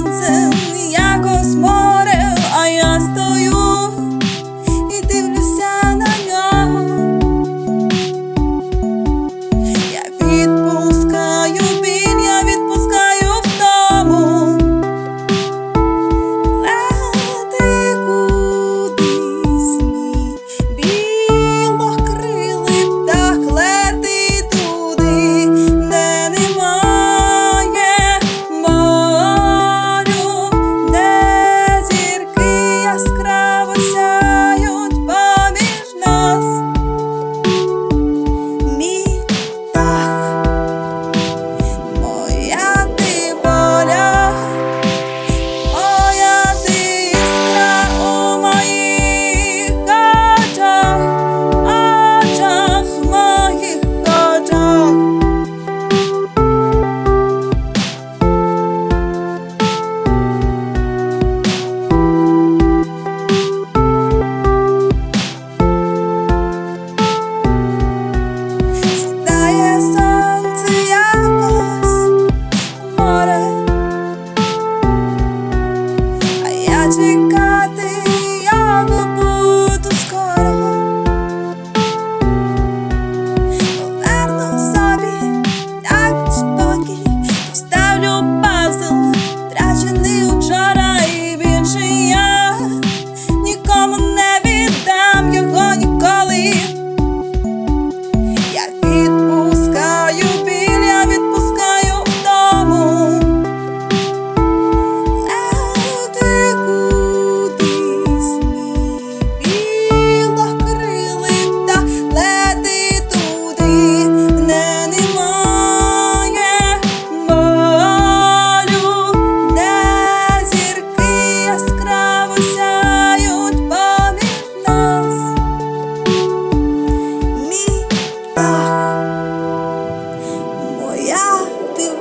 сонцем, якось морем, а я стою і дивлюся. magic.